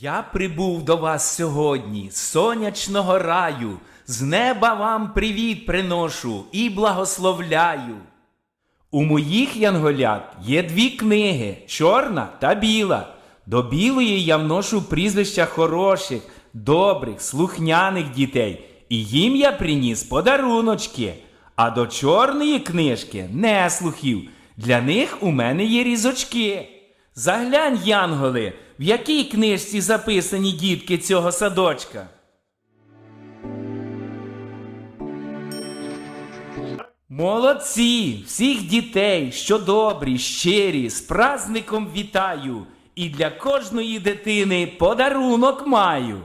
Я прибув до вас сьогодні сонячного раю, з неба вам привіт приношу і благословляю. У моїх янголят є дві книги чорна та біла. До білої я вношу прізвища хороших, добрих, слухняних дітей, і їм я приніс подаруночки. А до чорної книжки неслухів. Для них у мене є різочки. Заглянь, янголи, в якій книжці записані дітки цього садочка. Молодці! Всіх дітей, що добрі, щирі, з праздником вітаю! І для кожної дитини подарунок маю.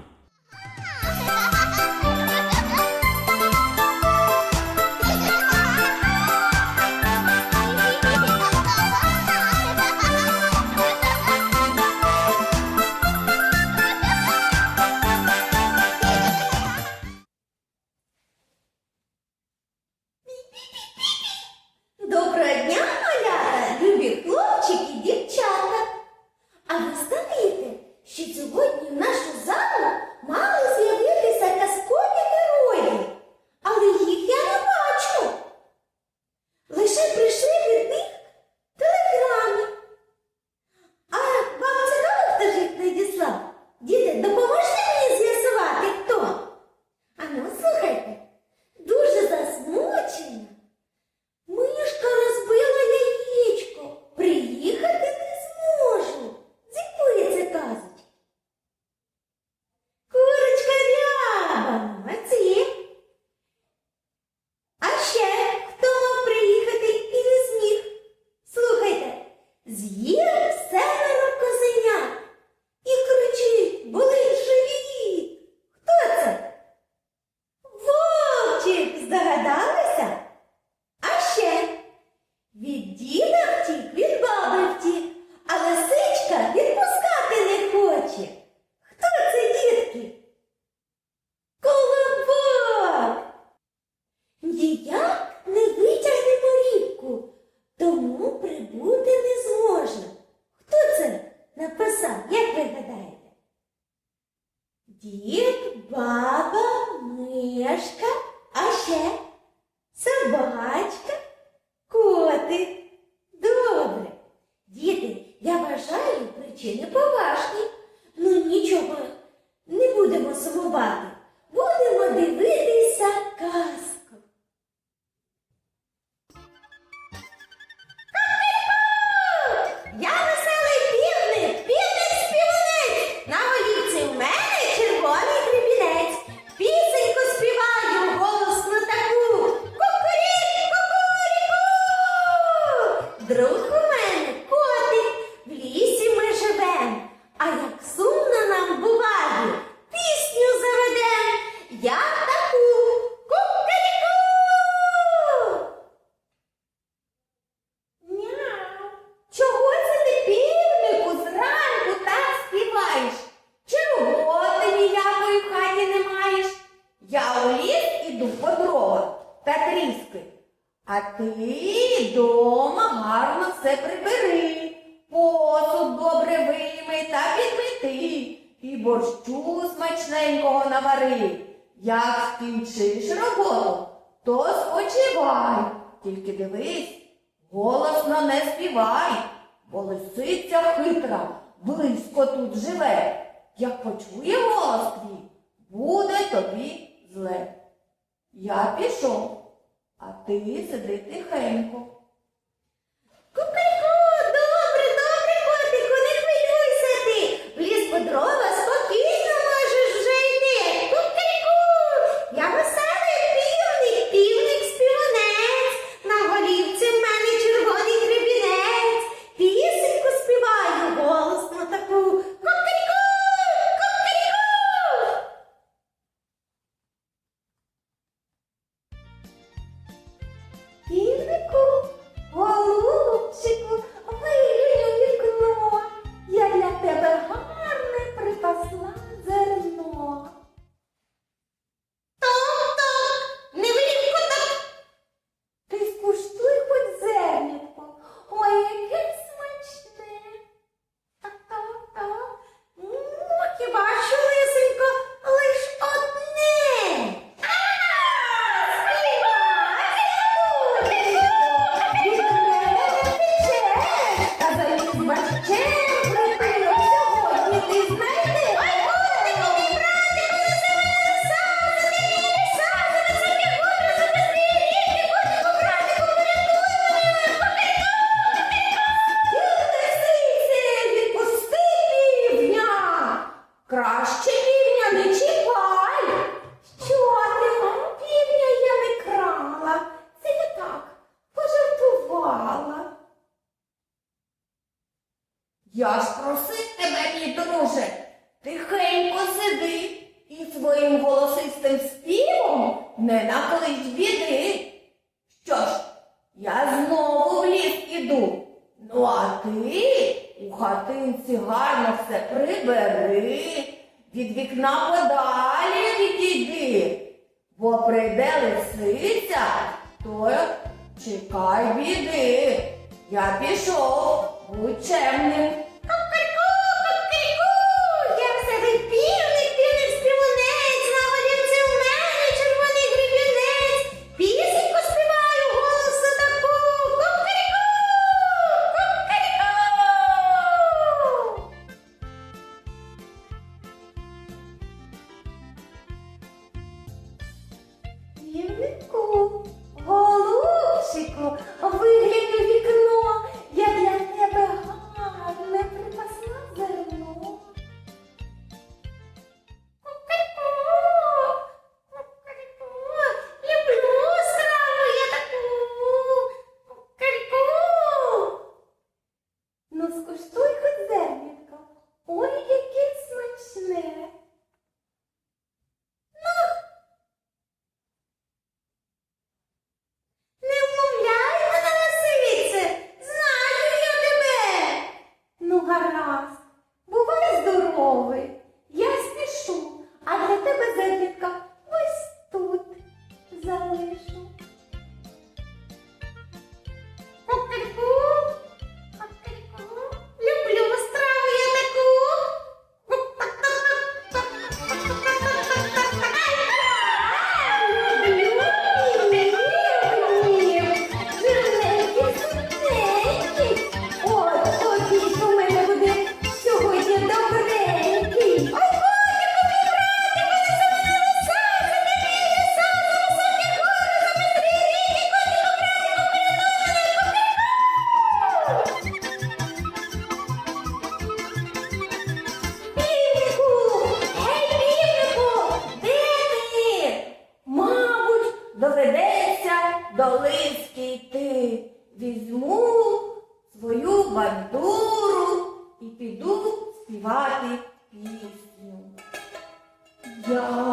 Ти дома гарно все прибери, посуд добре вийми та підмети, і борщу смачненького навари. Як скінчиш роботу, то спочивай, тільки дивись, Голосно не співай, бо лисиця хитра, близько тут живе. Як почує голос твій, буде тобі зле. Я пішов, а ти сиди тихенько. наклич біди. Що ж, я знову в ліс іду. Ну, а ти у хатинці гарно все прибери, від вікна подалі відійди, бо прийде лисиця, то чекай біди. Я пішов будь чемним. Голубчику, голубчику, ви 야.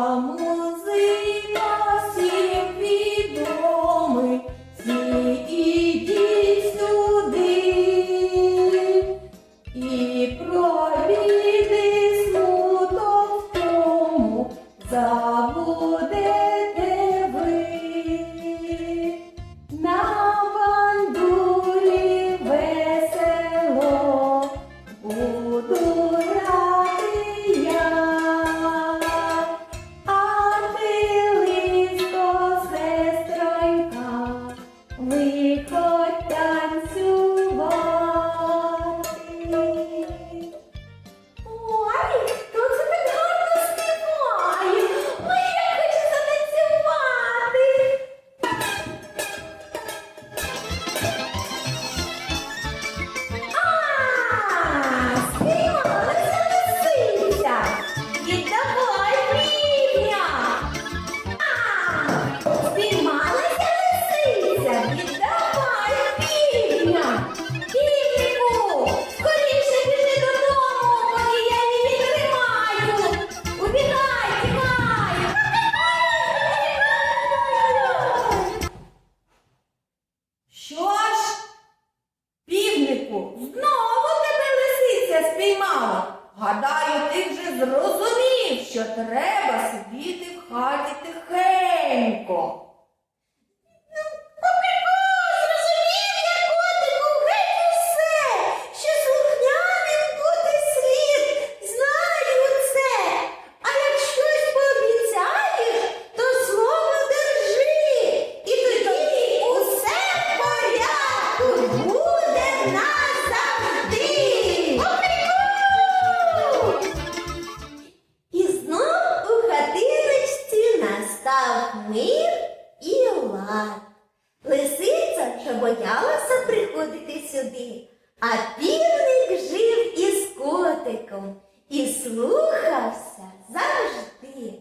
Лисиця вже боялася приходити сюди, а півник жив із котиком і слухався завжди.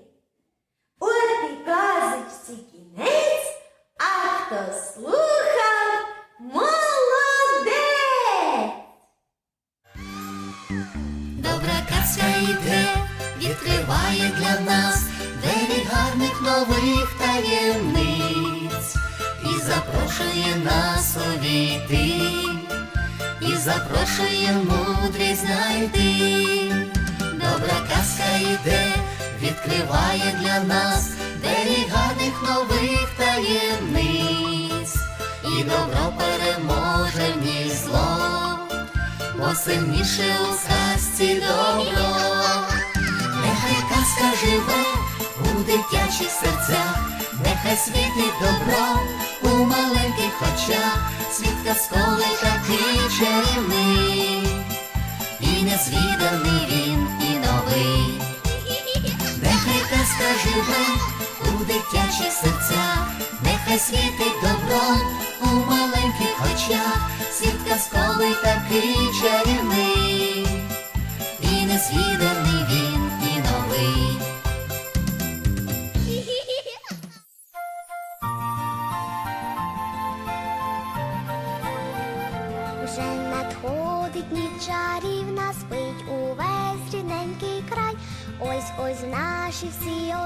От і казочці кінець, а хто слухав молодець. Добра казка йде, відкриває для нас двері гарних новин запрошує нас увійти, і запрошує мудрість знайти. Добра казка йде, відкриває для нас двері гарних нових таємниць, і добро переможе в ній зло, бо сильніше у сказці добро. Нехай казка живе у дитячих серцях, нехай світить добро у маленьких очах, світ казковий такий чарівний, і незвіданий він, і новий. Нехай казка живе у дитячих серцях, нехай світить добро у маленьких очах, світ казковий такий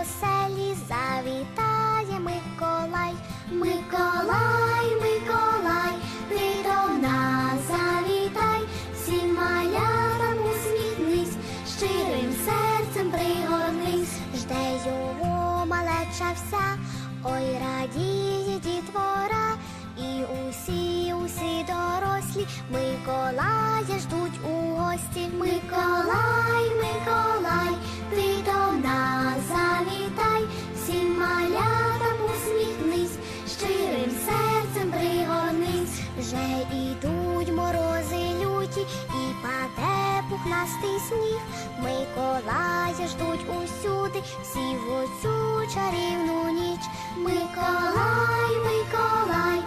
оселі завітає Миколай. Миколай, Миколай, ти до нас завітай, всім малятам усміхнись, щирим серцем пригорнись, жде його малеча вся, ой радіє дітвора, і усі, усі дорослі Миколая ждуть у гості. Пухнастий сніг. Миколая ждуть усюди, всі в оцю чарівну ніч. Миколай, Миколай,